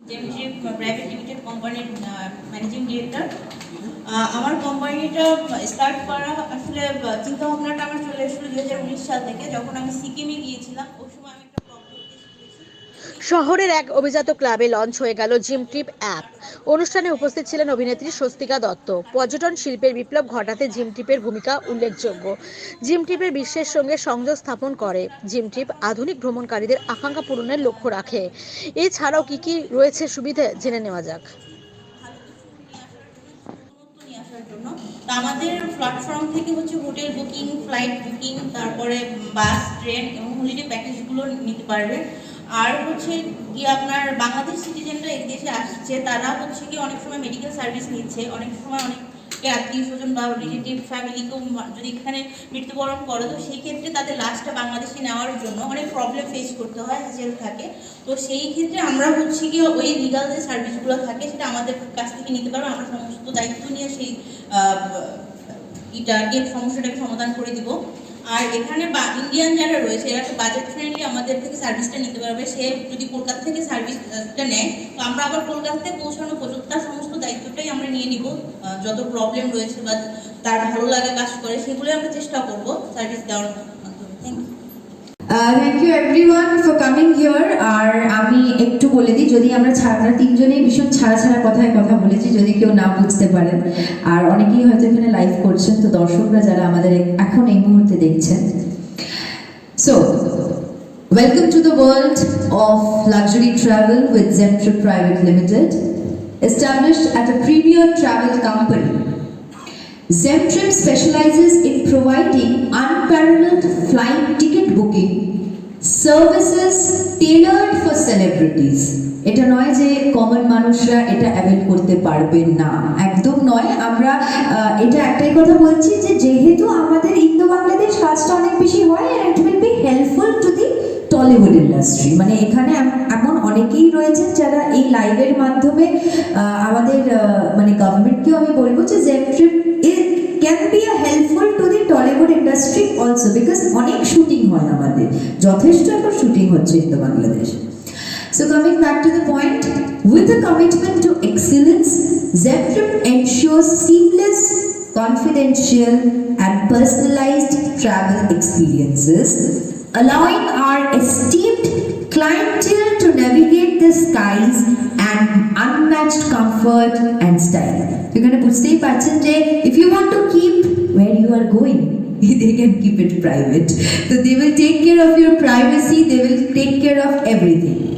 Private limited কোম্পানির managing আমার কোম্পানিটা স্টার্ট করা আসলে চিন্তা ভাবনাটা আমার চলে এসেছিল দু সাল থেকে। যখন আমি সিকিমে গিয়েছিলাম, ওই সময় আমি একটা প্রবলেম ফেস করেছি শহরের এক অভিজাত ক্লাবে লঞ্চ হয়ে গেল জিম ট্রিপ অ্যাপ। অনুষ্ঠানে উপস্থিত ছিলেন অভিনেত্রী স্বস্তিকা দত্ত। পর্যটন শিল্পের বিপ্লব ঘটাতে জিম ট্রিপের ভূমিকা উল্লেখযোগ্য। জিম ট্রিপের বিশ্বের সঙ্গে সংযোগ স্থাপন করে। জিম ট্রিপ আধুনিক ভ্রমণকারীদের আকাঙ্ক্ষা পূরণের লক্ষ্য রাখে। এছাড়াও কি কি রয়েছে সুবিধে জেনে নেওয়া যাক। আমাদের প্ল্যাটফর্ম থেকে হচ্ছে হোটেল বুকিং ফ্লাইট বুকিং তারপরে বাস ট্রেন এবং হলিডে প্যাকেজগুলো নিতে পারবে। আর হচ্ছে কি আপনার বাংলাদেশ সিটিজেনরা এই দেশে আসছে, তারা হচ্ছে কি অনেক সময় মেডিকেল সার্ভিস নিচ্ছে, অনেক সময় অনেক আত্মীয় স্বজন বা রিলেটিভ ফ্যামিলিকেও যদি এখানে মৃত্যুবরণ করে, তো সেই ক্ষেত্রে তাদের লাশটা বাংলাদেশে নেওয়ার জন্য অনেক প্রবলেম ফেস করতে হয় জেল থাকে। তো সেই ক্ষেত্রে আমরা হচ্ছে কি ওই লিগাল যে সার্ভিসগুলো থাকে, সেটা আমাদের কাছ থেকে নিতে পারব। আমরা সমস্ত দায়িত্ব নিয়ে সেই এটাকে সমস্যাটাকে সমাধান করে দিব। আর এখানে ইন্ডিয়ান যারা রয়েছে, এরা তো বাজেট ফ্রেন্ডলি আমাদের থেকে সার্ভিসটা নিতে পারবে। সে যদি কলকাতা থেকে সার্ভিসটা নেয়, তো আমরা আবার কলকাতাতে পৌঁছানো পর্যন্ত তার সমস্ত দায়িত্বটাই আমরা নিয়ে নিব। যত প্রবলেম রয়েছে বা তার ভালো লাগা কাজ করে, সেগুলোই আমরা চেষ্টা করব সার্ভিস দেওয়ার মাধ্যমে। Thank you thank you everyone for coming here আর একটু বলে দিই, যদি আমরা ছাড়া আমরা তিনজনেই ভীষণ ছাড়া ছাড়া কথায় কথা বলেছি, যদি কেউ না বুঝতে পারেন আর অনেকেই হয়তো এখানে লাইভ করছেন, তো দর্শকরা যারা আমাদের এখন এই মুহূর্তে দেখছেন। So welcome to the world of luxury travel with Gemtrip private limited established at a premier travel company. Zemtrip specializes in providing unparalleled flight ticket booking services tailored for celebrities. এটা নয় যে কমন মানুষরা এটা avail করতে পারবেন না। একদম নয়। আমরা এটা একটাই কথা বলছি যে যেহেতু আমাদের ইন্দো বাংলাদেশ কাজটা অনেক বেশি হয় it will be helpful to the Tollywood industry মানে এখানে এমন অনেকেই রয়েছেন যারা এই লাইভের মাধ্যমে আমাদের মানে গভর্নমেন্টকেও আমি বলব বিকজ অনেক শুটিং হয় আমাদের যথেষ্ট এখন শুটিং হচ্ছে Indo Bangladesh So coming back to the point, with a commitment to excellence, Zeptrip ensures seamless, confidential and personalized travel experiences, allowing our esteemed clientele to navigate the skies and unmatched comfort and style. এখানে বুঝতেই পারছেন যে if you want to keep where you are going, they can keep it private. So they will take care of your privacy, they will take care of everything.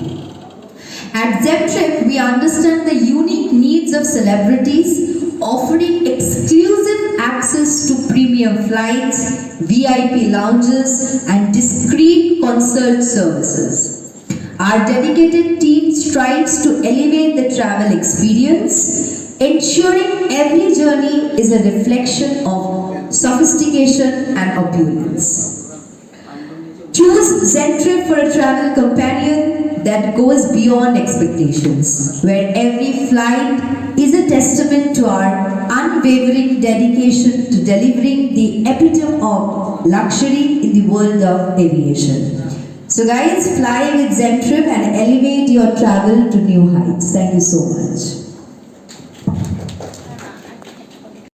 At Zemtrip, we understand the unique needs of celebrities, offering exclusive access to premium flights, VIP lounges, and discreet concert services. Our dedicated team strives to elevate the travel experience, ensuring every journey is a reflection of sophistication and opulence. Choose Zentrip for a travel companion that goes beyond expectations, where every flight is a testament to our unwavering dedication to delivering the epitome of luxury in the world of aviation. So, guys, fly with Zentrip and elevate your travel to new heights. Thank you so much.